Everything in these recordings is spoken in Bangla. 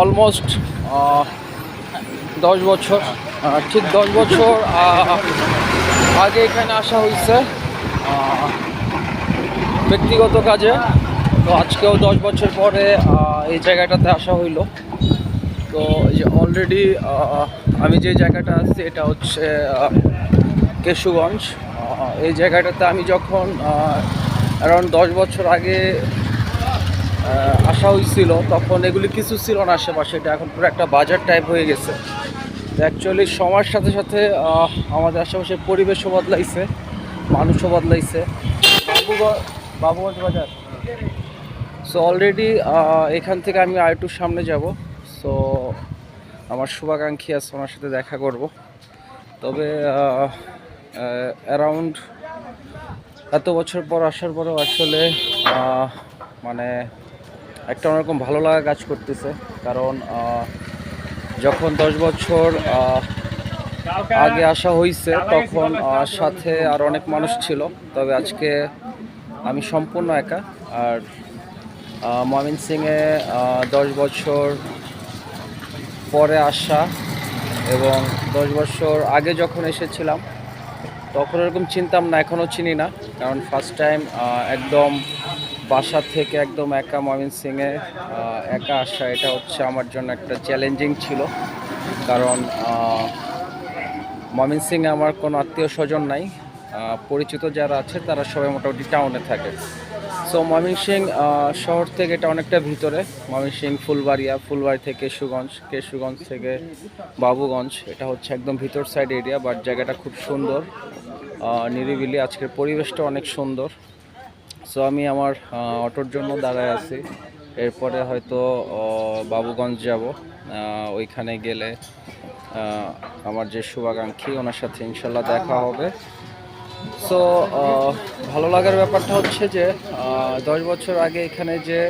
অলমোস্ট দশ বছর। ঠিক দশ বছর আগে এখানে আসা হয়েছে। ব্যক্তিগত কাজে। তো আজকেও দশ বছর পরে এই জায়গাটাতে আসা হইল। তো যে অলরেডি আমি যে জায়গাটা আছি, এটা হচ্ছে কেশুগঞ্জ। এই জায়গাটাতে আমি যখন অ্যারাউন্ড দশ বছর আগে আসা হয়েছিল, তখন এগুলি কিছু ছিল না আশেপাশে, এটা এখন পুরো একটা বাজার টাইপ হয়ে গেছে। অ্যাকচুয়ালি সময়ের সাথে সাথে আমাদের আশেপাশে পরিবেশও বদলাইছে, মানুষও বদলাইছে। বাবুগঞ্জ বাজার? সো অলরেডি এখান থেকে আমি আর একটু সামনে যাব। সো আমার শুভাকাঙ্ক্ষী আছে, ওনার সাথে দেখা করব। তবে অ্যারাউন্ড এত বছর পর আসার পরেও আসলে মানে একটা অন্যরকম ভালো লাগা কাজ করতেছে। কারণ যখন দশ বছর আগে আসা হয়েছে তখন সাথে আর অনেক মানুষ ছিল। তবে আজকে আমি সম্পূর্ণ একা। আর ময়মন সিংয়ে দশ বছর পরে আসা এবং দশ বছর আগে যখন এসেছিলাম, তখন এরকম চিনতাম না এখনও চিনি না। কারণ ফার্স্ট টাইম একদম বাসা থেকে একদম একা সিংয়ে একা আসা, এটা হচ্ছে আমার জন্য একটা চ্যালেঞ্জিং ছিল। কারণ ময়মন সিংয়ে আমার কোনো আত্মীয় স্বজন নাই। পরিচিত যারা আছে, তারা সবাই মোটামুটি টাউনে থাকে। সো ময়মনসিং শহর থেকে এটা অনেকটা ভিতরে। ময়মনসিং ফুলবাড়িয়া, ফুলবাড়ি থেকে কেশুগঞ্জ কেশুগঞ্জ থেকে বাবুগঞ্জ, এটা হচ্ছে একদম ভিতর সাইড এরিয়া বাট জায়গাটা খুব সুন্দর। নিরিবিলি, আজকের পরিবেশটা অনেক সুন্দর। সো আমি আমার অটোর জন্য দাঁড়ায় আছি। এরপরে হয়তো বাবুগঞ্জ যাব। ওইখানে গেলে আমার যে শুভাকাঙ্ক্ষী, ওনার সাথে ইনশাল্লাহ দেখা হবে। সো ভালো লাগার ব্যাপারটা হচ্ছে যে দশ বছর আগে এখানে যে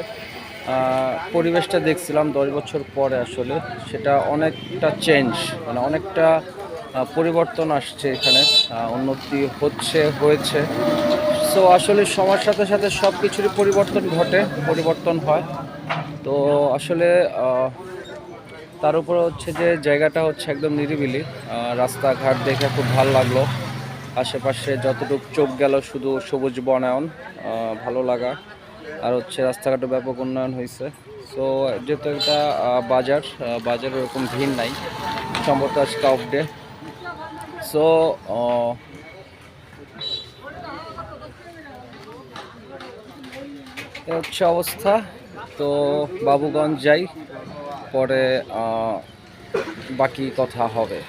পরিবেশটা দেখছিলাম, দশ বছর পরে আসলে, সেটা অনেকটা চেঞ্জ মানে অনেকটা পরিবর্তন আসছে এখানে। উন্নতি হচ্ছে, হয়েছে। সো আসলে সময়ের সাথে সাথে সব কিছুরই পরিবর্তন ঘটে, পরিবর্তন হয়। তো আসলে তার উপরে হচ্ছে যে জায়গাটা হচ্ছে একদম নিরিবিলি। রাস্তাঘাট দেখে খুব ভালো লাগল। আশেপাশে যতটুকু চোখ গেল শুধু সবুজ বনায়ন ভালো লাগা। আর হচ্ছে রাস্তাঘাটে ব্যাপক উন্নয়ন হয়েছে সো যেহেতু একটা বাজার বাজারে ওরকম ভিড় নাই। সম্ভবত আজকে অফ ডে সো হচ্ছে অবস্থা। তো বাবুগঞ্জ যাই পরে বাকি কথা হবে।